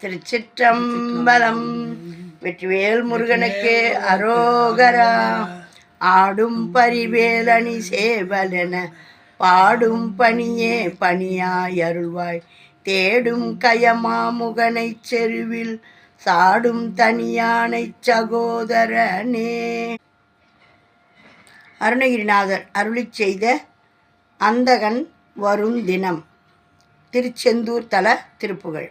திருச்சிற்றம்பலம். வெற்றிவேல் முருகனுக்கு அரோகரா. ஆடும் பரிவேலணி சேவலென பாடும் பணியே பணியாய் அருள்வாய். தேடும் கயமாமுகனை செருவில் சாடும் தனியானைச் சகோதரனே. அருணகிரிநாதர் அருளிச் செய்த அந்தகன் வரும் தினம் திருச்செந்தூர் தல திருப்புகழ்.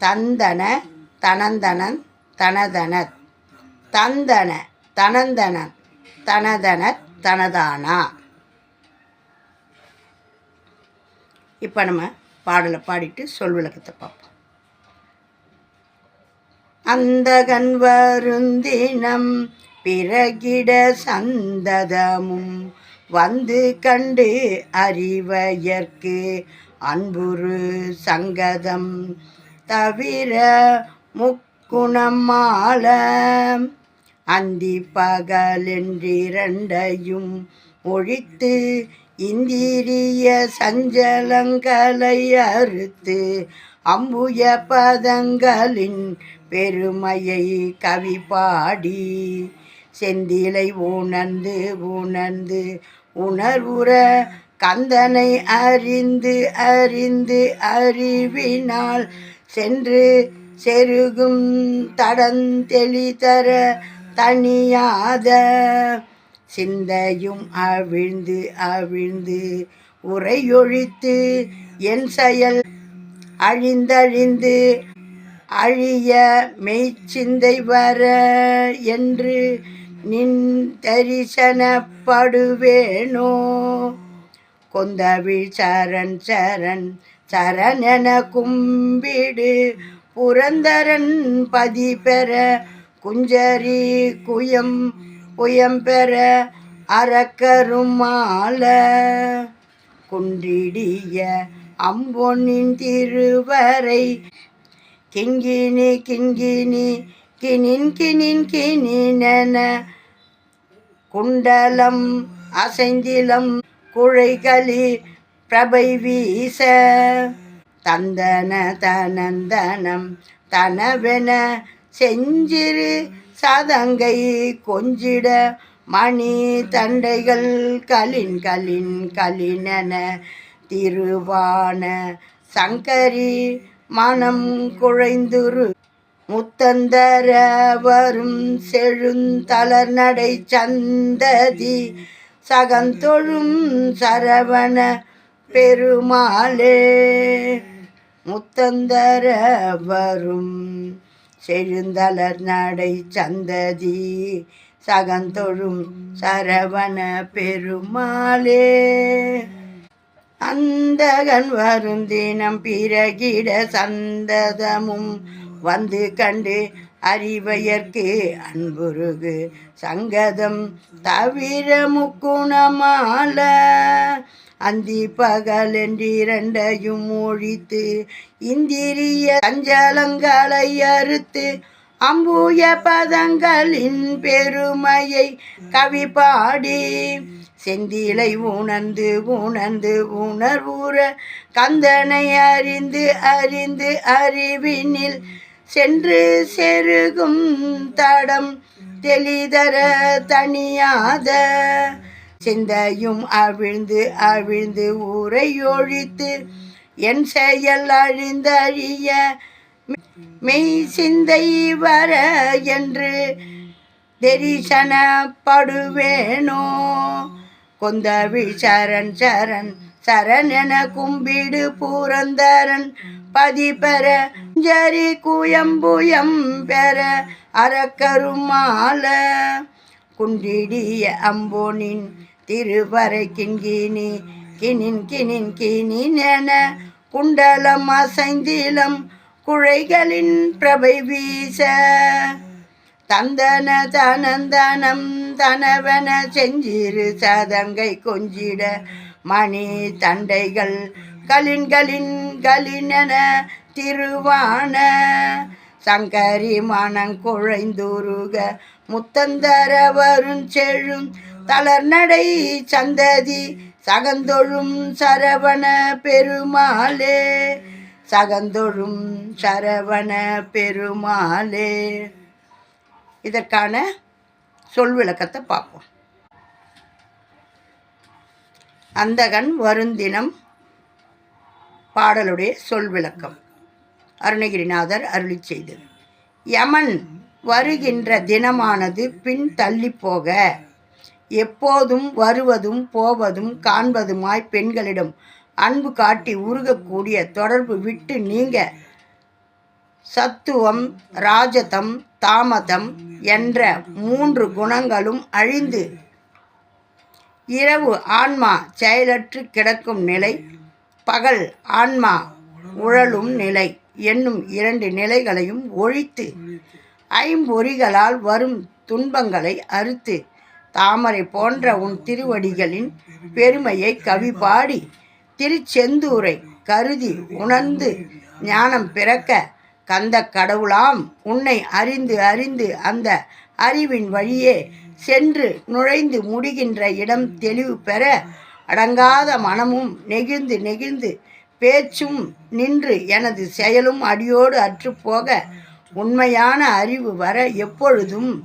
தந்தன தனந்தனன் தனதனத். தந்தன தனந்தனன் தனதனத் தனதானா. இப்போ நம்ம பாடலை பாடிட்டு சொல் விளக்கத்தை பார்ப்போம். அந்தகன் வருந்தினம் பிறகிட சந்ததமும் வந்து கண்டு அறிவையர்க்கு அன்புரு சங்கதம் தவிர முக்குணமால அந்தி பகலென்றிரண்டையும் ஒழித்து இந்திரிய சஞ்சலங்களை அறுத்து அம்புய பதங்களின் பெருமையை கவி பாடி செந்திலை உணர்ந்து உணர்ந்து உணர்வுற கந்தனை அறிந்து அறிந்து அறிவினால் சென்று செருகும் தடந்தெளிதர தனியாத சிந்தையும் அவிழ்ந்து அவிழ்ந்து உரையொழித்து என் செயல் அழிந்தழிந்து அழிய மெய்ச்சிந்தை வர என்று நின் தரிசனப்படுவேனோ? கொந்தவிழ் சரண் சரண் சரணென கும்பிடு புரந்தரன் பதி பெற குஞ்சரி குயம் புயம் பெற அறக்கருமால குன்றிடிய அம்பொன்னின் திருவரை கிங்கினி கிங்கினி கினின் கினின் கினினென குண்டலம் அசைந்திலம் குழைகளி பிரபை வீச தந்தன தனந்தனம் தனவென செஞ்சிறு சதங்கை கொஞ்சிட மணி தண்டைகள் கலின் கலின் கலினென. திருவான சங்கரி மனம் குழைந்துரு. முத்தந்தர வரும் செழுந்தளர் நடை சந்ததி. சகந்தொழும் சரவண பெருமாளே முத்தந்தர வரும். செழுந்தலர் நடை சந்ததி சகந்தொழும் சரவண பெருமாளே. அந்தகன் வரும் தினம் பிறகிட சந்ததமும் வந்து கண்டு அறிவையற்கு அன்புருகு சங்கதம் தவிர முக்குணமால. அந்தி பகல் என்றிரண்டையும் ஒழித்து இந்திரிய சஞ்சலங்களை அறுத்து அம்புய பதங்களின் பெருமையை கவி பாடி செந்திலை உணர்ந்து உணர்ந்து உணர்வுற கந்தனை அறிந்து அறிந்து அறிவினில் சென்று செருகும் தடம் தெளிதர தனியாத சிந்தையும் அவிழ்ந்து அவிழ்ந்து உரையொழித்து என் செயல் அழிந்தழிய மெய் சிந்தை வர என்று தெரிசனப்படுவேனோ. கொந்தவி சரண் சரண் சரண் கும்பிடு பூரந்தரன். பதி பெற ஜரி குயம்புயம் பெற அறக்கருமால. குண்டிடிய அம்போனின் திருவரை கிண்கினி கிணின் கிணின் கிணின் என குண்டலம் அசைந்திலம் குழைகளின் பிரபை வீச. தந்தன தனந்தனம் தனவன செஞ்சிரு சதங்கை கொஞ்சிட மணி தண்டைகள் கலின்களின் கலினென திருவான. சங்கரி மனங்குழைந்துருக முத்தந்தர வருஞ்செழும் தளர்நடை சந்ததி சகந்தொழும் சரவண பெருமாளே. சகந்தொழும் சரவண பெருமாளே. இதற்கான சொல் விளக்கத்தை பார்ப்போம். அந்தகன் வருந்தினம் பாடலுடைய சொல் விளக்கம் அருணகிரிநாதர் அருளி செய்தது. யமன் வருகின்ற தினமானது பின் தள்ளி போக எப்போதும் வருவதும் போவதும் காண்பதுமாய் பெண்களிடம் அன்பு காட்டி உருகக்கூடிய தொடர்பு விட்டு நீங்க சத்துவம் ராஜதம் தாமதம் என்ற மூன்று குணங்களும் அழிந்து இரவு ஆன்மா செயலற்று கிடக்கும் நிலை பகல் ஆன்மா உழலும் நிலை என்னும் இரண்டு நிலைகளையும் ஒழித்து ஐம்பொறிகளால் வரும் துன்பங்களை அறுத்து தாமரை போன்ற உன் திருவடிகளின் பெருமையை கவி பாடி திருச்செந்தூரை கருதி உணர்ந்து ஞானம் பிறக்க கந்த கடவுளாம் உன்னை அறிந்து அறிந்து அந்த அறிவின் வழியே சென்று நுழைந்து முடிகின்ற இடம் தெளிவு பெற அடங்காத மனமும் நெகிழ்ந்து நெகிழ்ந்து பேச்சும் நின்று எனது செயலும் அடியோடு அற்றுப்போக உண்மையான அறிவு வர எப்பொழுதும்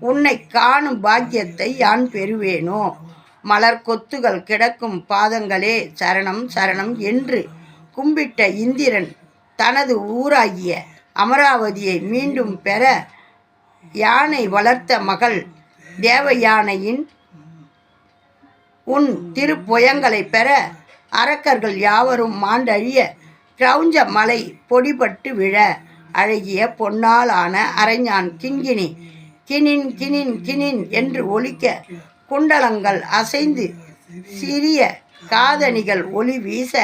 உன்னை காணும் பாக்கியத்தை யான் பெறுவேனோ? மலர் கொத்துகள் கிடக்கும் பாதங்களே சரணம் சரணம் என்று கும்பிட்ட இந்திரன் தனது ஊராகிய அமராவதியை மீண்டும் பெற யானை வளர்த்த மகள் தேவ யானையின் உன் திருப்புயங்களை பெற அரக்கர்கள் யாவரும் மாண்டழிய கிரௌஞ்ச மலை பொடிபட்டு விழ அழகிய பொன்னால் ஆன அரைஞான் கிங்கினி கினின் கினின் கினின் என்று ஒலிக்க குண்டலங்கள் அசைந்து சிறிய காதணிகள் ஒளி வீச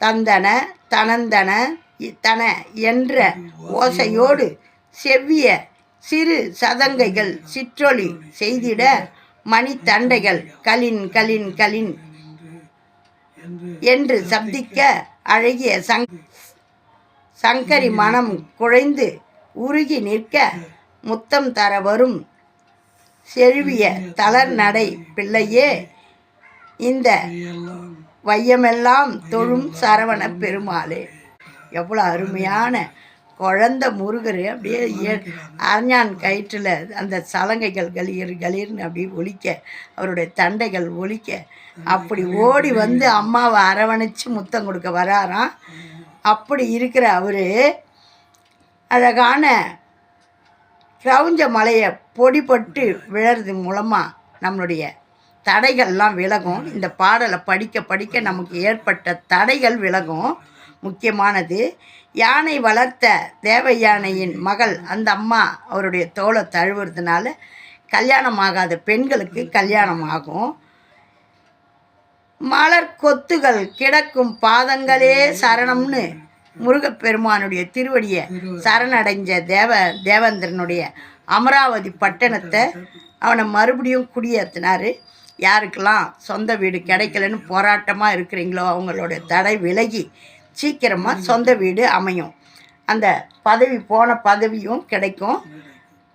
தந்தன தனந்தன இ- தன என்ற ஓசையோடு செவ்விய சிறு சதங்கைகள் சிற்றொலி செய்திட மணித்தண்டைகள் கலின் கலின் கலின் என்று சப்திக்க அழகிய சங் சங்கரி மனம் குழைந்து உருகி நிற்க முத்தம் தர வரும் செழுவிய தளர் நடை பிள்ளையே இந்த வையமெல்லாம் தொழும் சரவண பெருமாளே. எவ்வளோ அருமையான குழந்த முருகர் அப்படியே அரஞ்சான் கயிற்றில் அந்த சலங்கைகள் கலீர் கலீர்னு அப்படியே ஒலிக்க அவருடைய தண்டைகள் ஒலிக்க அப்படி ஓடி வந்து அம்மாவை அரவணைச்சு முத்தம் கொடுக்க வராராம். அப்படி இருக்கிற அவர் அழகான கிரவுஞ்ச மலையை பொடிப்பட்டு விழறது மூலமாக நம்மளுடைய தடைகள்லாம் விலகும். இந்த பாடலை படிக்க படிக்க நமக்கு ஏற்பட்ட தடைகள் விலகும். முக்கியமானது யானை வளர்த்த தேவ யானையின் மகள் அந்த அம்மா அவருடைய தோலை தழுவுறதுனால கல்யாணம் ஆகாத பெண்களுக்கு கல்யாணம் ஆகும் மலர் கொத்துகள் கிடக்கும் பாதங்களே சரணம்னு முருகப்பெருமானுடைய திருவடியை சரணடைஞ்ச தேவ தேவேந்திரனுடைய அமராவதி பட்டணத்தை அவனை மறுபடியும் குடியேற்றினார் யாருக்கெல்லாம் சொந்த வீடு கிடைக்கலன்னு போராட்டமாக இருக்கிறீங்களோ அவங்களோட தடை விலகி சீக்கிரமாக சொந்த வீடு அமையும். அந்த பதவி போன பதவியும் கிடைக்கும்.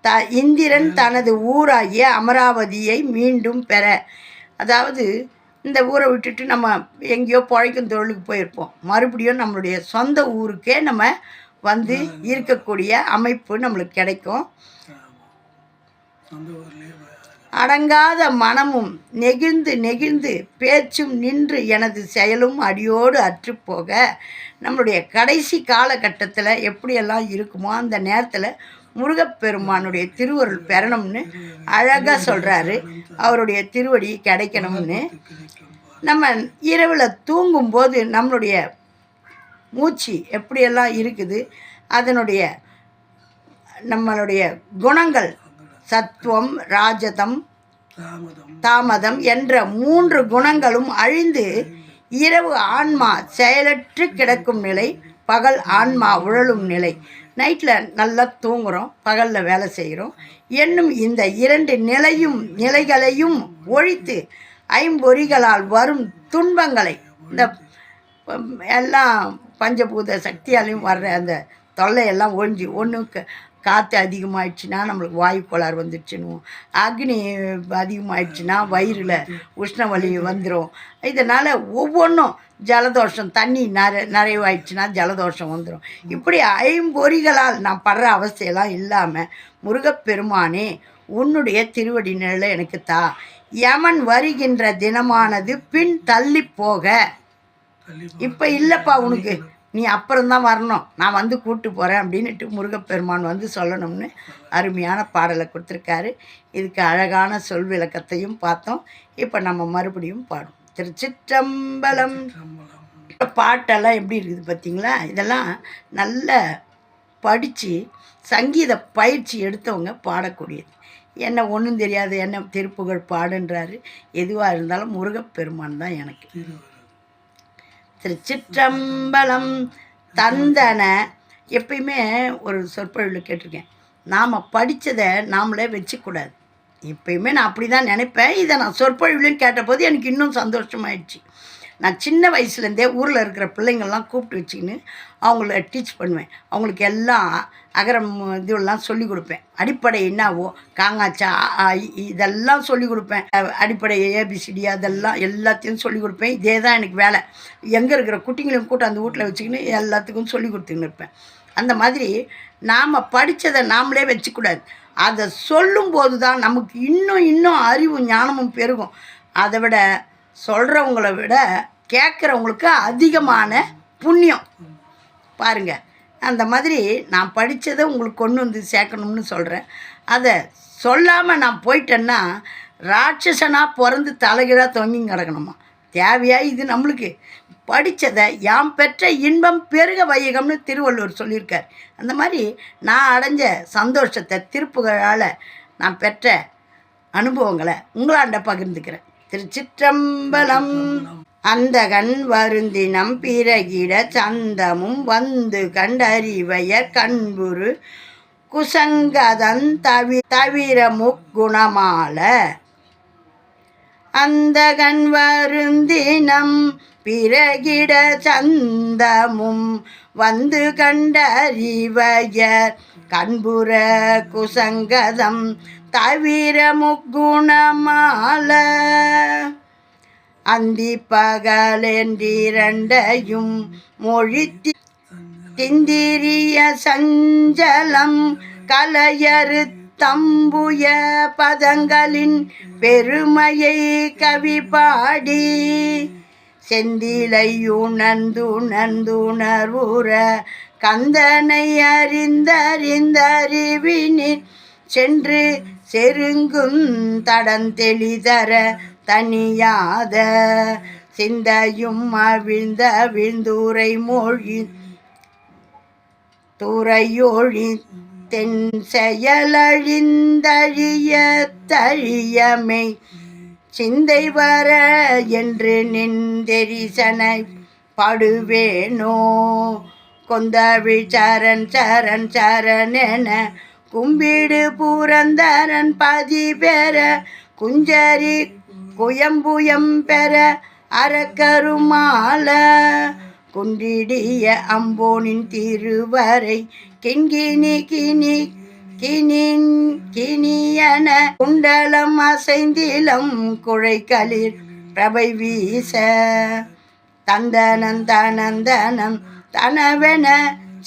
த இந்திரன் தனது ஊராகிய அமராவதியை மீண்டும் பெற. அதாவது இந்த ஊரை விட்டுட்டு நம்ம எங்கேயோ பிழைக்கும் தொழிலுக்கு போயிருப்போம். மறுபடியும் நம்மளுடைய சொந்த ஊருக்கே நம்ம வந்து இருக்கக்கூடிய அமைப்பு நம்மளுக்கு கிடைக்கும். அடங்காத மனமும் நெகிழ்ந்து நெகிழ்ந்து பேச்சும் நின்று எனது செயலும் அடியோடு அற்றுப்போக நம்மளுடைய கடைசி காலகட்டத்தில் எப்படியெல்லாம் இருக்குமோ அந்த நேரத்தில் முருகப்பெருமானுடைய திருவருள் பெறணும்னு அழகாக சொல்கிறாரு அவருடைய திருவடி கிடைக்கணும்னு. நம்ம இரவில் தூங்கும்போது நம்மளுடைய மூச்சு எப்படியெல்லாம் இருக்குது அதனுடைய நம்மளுடைய குணங்கள் சத்துவம் ராஜதம் தாமதம். என்ற மூன்று குணங்களும் அழிந்து இரவு ஆன்மா செயலற்று கிடக்கும் நிலை பகல் ஆன்மா உழலும் நிலை. நைட்டில் நல்லா தூங்குகிறோம் பகலில் வேலை செய்கிறோம் என்னும் இந்த இரண்டு நிலையும் நிலைகளையும் ஒழித்து ஐம்பொறிகளால் வரும் துன்பங்களை இந்த எல்லாம் பஞ்சபூத சக்தியாலையும் வர்ற அந்த தொல்லையெல்லாம் ஒழிஞ்சு ஒன்று காற்று அதிகமாகிடுச்சுன்னா நம்மளுக்கு வாயு கோளாறு வந்துடுச்சுன்னு. அக்னி அதிகமாகிடுச்சுன்னா வயிறில் உஷ்ணவலி வந்துடும் இதனால் ஒவ்வொன்றும் ஜலதோஷம் தண்ணி நிறை நிறைவாயிடுச்சுன்னா ஜலதோஷம் வந்துடும் இப்படி ஐம்பொறிகளால் நான் படுற அவஸ்தையெல்லாம் இல்லாமல் முருகப்பெருமானே உன்னுடைய திருவடி நிழலை எனக்கு தா. யமன் வருகின்ற தினமானது பின் தள்ளி போக. இப்போ இல்லைப்பா உனக்கு. நீ அப்புறம்தான் வரணும். நான் வந்து கூப்பிட்டு போகிறேன் அப்படின்னுட்டு முருகப்பெருமான் வந்து சொல்லணும்னு அருமையான பாடலை கொடுத்துருக்காரு. இதுக்கு அழகான சொல் விளக்கத்தையும் பார்த்தோம். இப்போ நம்ம மறுபடியும் பாடும் திருச்சிற்றம்பலம். பாட்டெல்லாம் எப்படி இருக்குது பார்த்தீங்களா? இதெல்லாம் நல்ல படித்து சங்கீத பயிற்சி எடுத்தவங்க பாடக்கூடியது. என்ன ஒன்றும் தெரியாது என்ன திருப்புகழ் பாடுன்றாரு. எதுவாக இருந்தாலும் முருகப்பெருமான் தான் எனக்கு. திருச்சிற்றம்பலம் தந்தன. எப்பயுமே ஒரு சொற்பொழிவில் கேட்டிருக்கேன். நாம் படித்ததை நாமளே வச்சுக்கூடாது. எப்பயுமே நான் அப்படி தான் நினைப்பேன். இதை நான் சொற்பொழிவுலையும் கேட்டபோது எனக்கு இன்னும் சந்தோஷமாயிடுச்சு. நான் சின்ன வயசுலேருந்தே ஊரில் இருக்கிற பிள்ளைங்கள்லாம் கூப்பிட்டு வச்சுக்கின்னு அவங்கள டீச் பண்ணுவேன். அவங்களுக்கு எல்லாம் அகரம் இதுவெல்லாம் சொல்லி கொடுப்பேன். அடிப்படை என்னவோ காங்காச்சா இ, இதெல்லாம் சொல்லி கொடுப்பேன். அடிப்படை ஏபிசிடி அதெல்லாம் எல்லாத்தையும் சொல்லி கொடுப்பேன். இதே தான் எனக்கு வேலை. எங்கே இருக்கிற குட்டிங்களையும் கூட்ட அந்த வீட்டில் வச்சுக்கின்னு எல்லாத்துக்கும் சொல்லி கொடுத்துன்னு இருப்பேன். அந்த மாதிரி நாம் படித்ததை நாமளே வச்சுக்கூடாது. அதை சொல்லும்போது தான் நமக்கு இன்னும் இன்னும் அறிவும் ஞானமும் பெருகும். அதை விட சொல்கிறவங்கள விட கேட்குறவங்களுக்கு அதிகமான புண்ணியம். பாருங்க அந்த மாதிரி நான் படித்ததை உங்களுக்கு கொண்டு வந்து சேர்க்கணும்னு சொல்கிறேன் அதை சொல்லாமல் நான் போயிட்டேன்னா ராட்சசனாக பிறந்து தலைகீழாக தொங்கி கிடக்கணுமா? தேவையா இது நம்மளுக்கு? படித்ததை யாம் பெற்ற இன்பம் பெருக வையகம்னு திருவள்ளுவர் சொல்லியிருக்கார். அந்த மாதிரி நான் அடைஞ்ச சந்தோஷத்தை திருப்புகளால் நான் பெற்ற அனுபவங்களை உங்களாண்ட பகிர்ந்துக்கிறேன். திருச்சிற்றம்பலம். அந்தகன் வருந்தினம் பிறகிட சந்தமும் வந்து கண்டறிவையர் கண்புரு குசங்கதன் தவி தவிர முக்குணமால. அந்தகன் வருந்தினம் பிறகிட சந்தமும் வந்து கண்டறிவையர் கண்புற குசங்கதம் தவிர முக்குணமால. அந்தி பகலென்றிரண்டையும் மொழித்தி திந்திரிய சஞ்சலம் கலையறு தம்புய பதங்களின் பெருமையை கவி பாடி செந்திலையுணர்ந்துணர்ந்துணர்வுற கந்தனை அறிந்தறிந்தறிவினின் சென்று செருங்கும் தடந்தெளிதர தனியாத சிந்தையும் அவிழ்ந்த விழுந்துரை மொழி துறையொழி தென் செயலழிந்தழிய தழியமை சிந்தை வர என்று நின்றெரிசனை படுவேனோ கொந்தவிழ் சரண் சரண் சரண் என கும்பிடு பூரந்தரன் பதி பெற குஞ்சரி குயம்புயம் பெற அறக்கருமால குன்றிடிய அம்போனின் திருவரை கிண்கிணி கிணி கிணின் கிணியன குண்டலம் அசைந்திலம் குழைகளிர் பிரபை வீச. தந்தனம் தனந்தனம் தனவென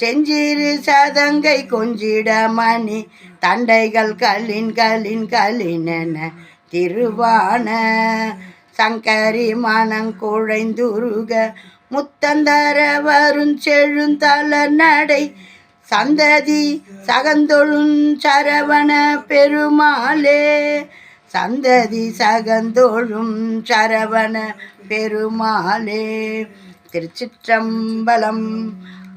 செஞ்சிறு சதங்கை கொஞ்சிட மணி தண்டைகள் கலின் கலின் கலினென திருவான. சங்கரி மனம் குழைந்துருக. முத்தந்தர வருஞ்செழுந்தல நடை சந்ததி சகந்தொழும் சரவண பெருமாளே. சந்ததி சகந்தொழும் சரவண பெருமாளே. திருச்சிற்றம்பலம்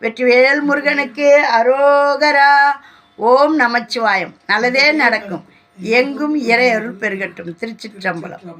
வெற்றிவேல் முருகனுக்கு அரோகரா. ஓம் நமச்சிவாயம். நல்லதே நடக்கும். எங்கும் இறை அருள் பெருகட்டும். திருச்சிற்றம்பலம்.